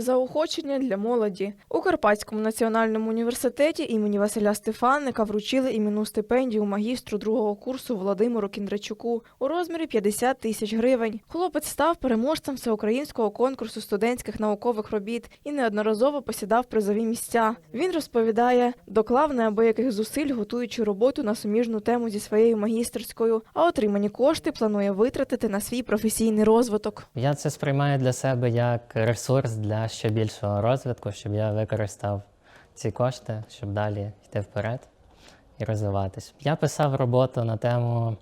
Заохочення для молоді у Карпатському національному університеті імені Василя Стефаника вручили іменну стипендію магістру другого курсу Володимиру Кіндрачуку у розмірі 50 тисяч гривень. Хлопець став переможцем всеукраїнського конкурсу студентських наукових робіт і неодноразово посідав призові місця. Він розповідає, доклав неабияких зусиль, готуючи роботу на суміжну тему зі своєю магістерською, а отримані кошти планує витратити на свій професійний розвиток. Я це сприймаю для себе як ресурс для ще більшого розвитку, щоб я використав ці кошти, щоб далі йти вперед і розвиватись. Я писав роботу на тему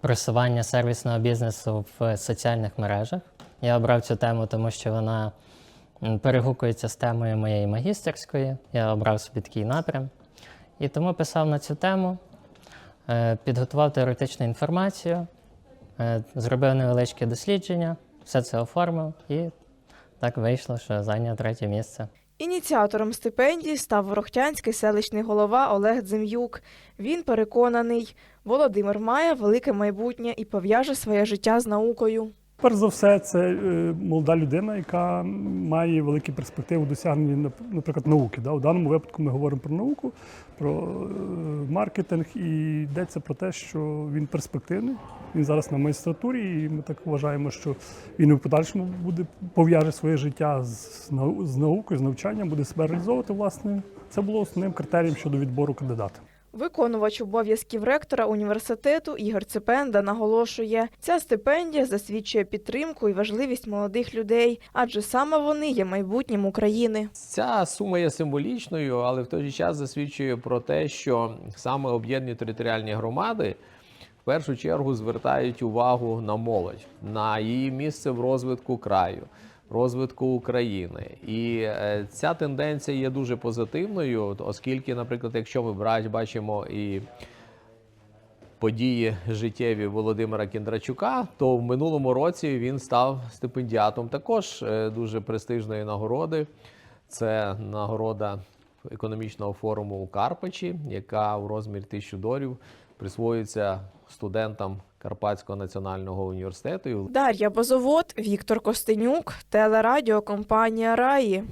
просування сервісного бізнесу в соціальних мережах. Я обрав цю тему, тому що вона перегукується з темою моєї магістерської. Я обрав собі такий напрям. І тому писав на цю тему, е, підготував теоретичну інформацію, Е, Зробив невеличке дослідження, все це оформив і так вийшло, що зайняв третє місце. Ініціатором стипендії став ворохтянський селищний голова Олег Дзем'юк. Він переконаний, Володимир має велике майбутнє і пов'яже своє життя з наукою. Перш за все, це е, молода людина, яка має великі перспективи у досягненні, наприклад, науки. Да? У даному випадку ми говоримо про науку, про е, маркетинг, і йдеться про те, що він перспективний. Він зараз на магістратурі, і ми так вважаємо, що він в подальшому буде пов'яже своє життя з, нау- з наукою, з навчанням, буде себе реалізовувати. Власне, це було основним критерієм щодо відбору кандидата. Виконувач обов'язків ректора університету Ігор Ципенда наголошує, ця стипендія засвідчує підтримку і важливість молодих людей, адже саме вони є майбутнім України. Ця сума є символічною, але в той же час засвідчує про те, що саме об'єднані територіальні громади першу чергу звертають увагу на молодь, на її місце в розвитку краю, розвитку України. І е, ця тенденція є дуже позитивною, оскільки, наприклад, якщо ми бачимо і події життєві Володимира Кіндрачука, то в минулому році він став стипендіатом також е, дуже престижної нагороди. Це нагорода економічного форуму у Карпачі, яка у розмірі тисячу доларів присвоюється студентам Карпатського національного університету. Дар'я Базовод, Віктор Костенюк, телерадіокомпанія Раї.